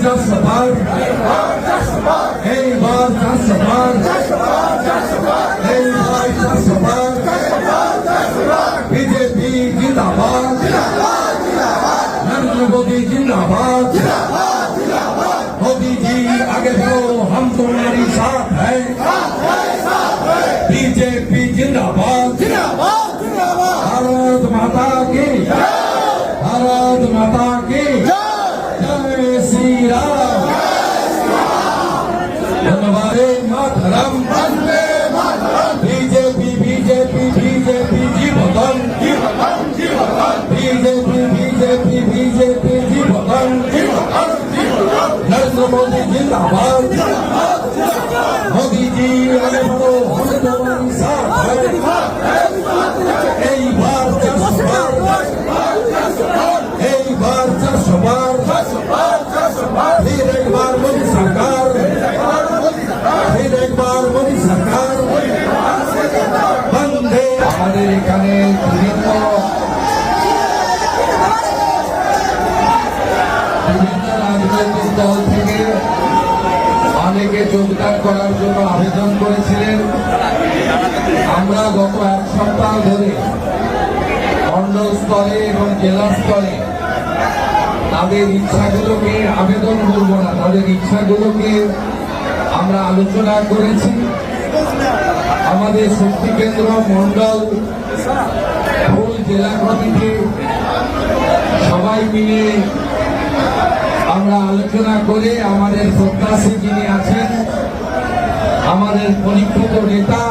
চারশোবার এইবার চারশোবার এইবার চারশোবার বিজেপি জিন্দাবাদ नरेंद्र मोदी जिंदाबाद मोदी जी आगे बढ़ो हम तुम्हारी साथ है 你你喇叭 অনেকে যোগদান করার জন্য আবেদন করেছিলেন। আমরা গত এক সপ্তাহ ধরে মন্ডল স্তরে এবং জেলা স্তরে তাদের ইচ্ছাগুলোকে আবেদন করব না, তাদের ইচ্ছাগুলোকে আমরা আলোচনা করেছি। আমাদের শক্তি কেন্দ্র মন্ডল ফুল জেলা কমিটি সবাই মিলে আমরা আলোচনা করে আমাদের প্রত্যাশী যিনি আছেন আমাদের পরীক্ষিত নেতা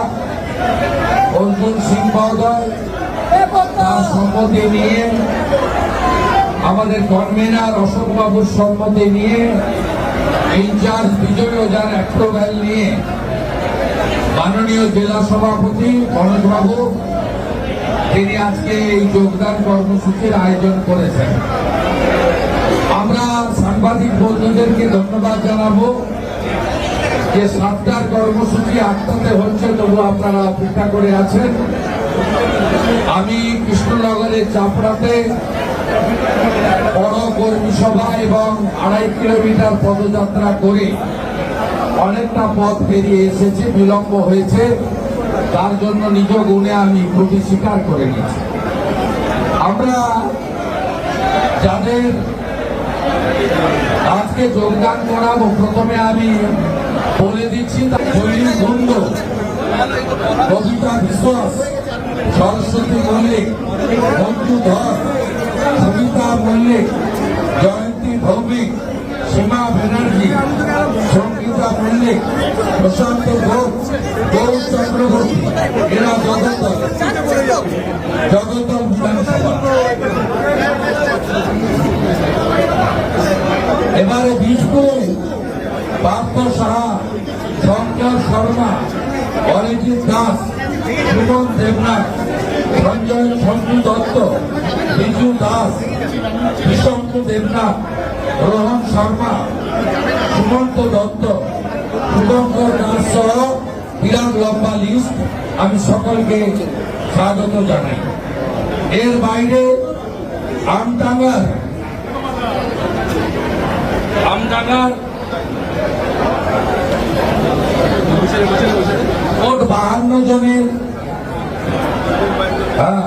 অর্জুন সিং মহোদয় তার সম্মতি নিয়ে, আমাদের কনভেনার অশোক বাবুর সম্মতি নিয়ে, ইনচার্জ বিজয় ওজার অ্যাপ্রুভ্যাল নিয়ে, মাননীয় জেলা সভাপতি মনোজবাবু তিনি আজকে এই যোগদান কর্মসূচির আয়োজন করেছেন। আমরা সাংবাদিক বন্ধুদেরকে ধন্যবাদ জানাব। যে সাতটার কর্মসূচি আটটাতে হচ্ছে, তবু আপনারা অপেক্ষা করে আছেন। আমি কৃষ্ণনগরের চাপড়াতে বড় কর্মী সভা এবং আড়াই কিলোমিটার পদযাত্রা করে অনেকটা পথ পেরিয়ে এসেছে, বিলম্ব হয়েছে। তার জন্য নিজ গুণে আমি ত্রুটি স্বীকার করে নিয়েছি। আমরা যাদের আজকে যোগদান করাবো, প্রথমে আমি বলে দিচ্ছি জয়ী বন্ধ কবিতা বিশ্বাস, সরস্বতী মল্লিক মঞ্জু ধর, সবিতা মল্লিক, জয়ন্তী ভৌমিক, সীমা ব্যানার্জি, সঙ্গীতা মল্লিক, প্রশান্ত ঘোষ গৌর চক্রবর্তী এরা জগতল জগতল বিধানসভা। শর্মা, অরিজিৎ দাস, সুমন দেবনাথ, সঞ্জয় শঙ্কু দত্ত, বিজু দাস বিশঙ্কু দেবনাথ, রোহন শর্মা, সুমন্ত দত্ত শুভঙ্কর দাস সহ বিরাট লম্বা লিস্ট আমি সকলকে স্বাগত জানাই। এর বাইরে আমটাঙ্গার আমডাঙ্গার মোট হ্যাঁ,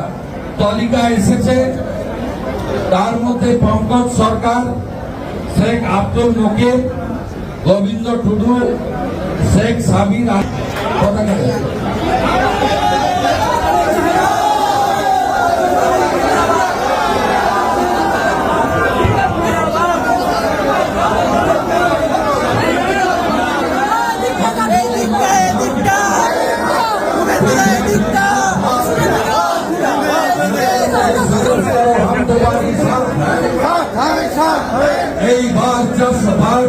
তালিকা এসেছে। তার মধ্যে পঙ্কজ সরকার শেখ আব্দুল নকির গোবিন্দ টুডু শেখ সাবির পতাকা এইবার চারশো বার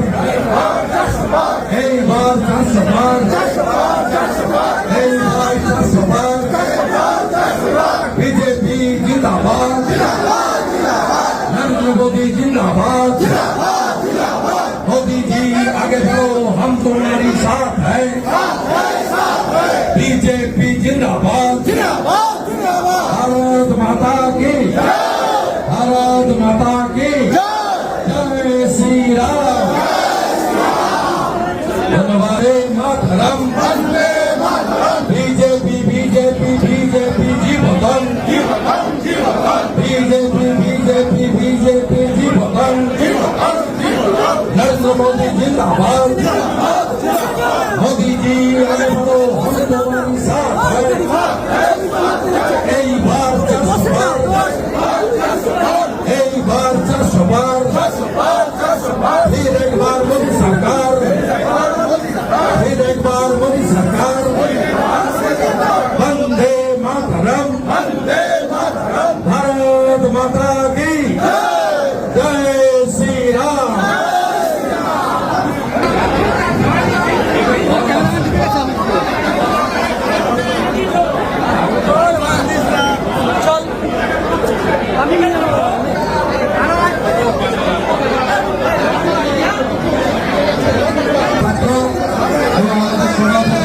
এইবার চারশো বার এইবার চারশো বার বিজেপি জিন্দাবাদ नरेंद्र मोदी जिंदाबाद मोदी जी आगे बढ़ो हम तुम्हारी साथ है बीजेपी जिंदाबाद भारत माता की भारत माता की বিজেপি বিজেপি বিজেপি জীবন জীবন জীবন বিজেপি বিজেপি বিজেপি জীবন জীবন জীবন নরেন্দ্র মোদী জিন্দাবাদ। এবং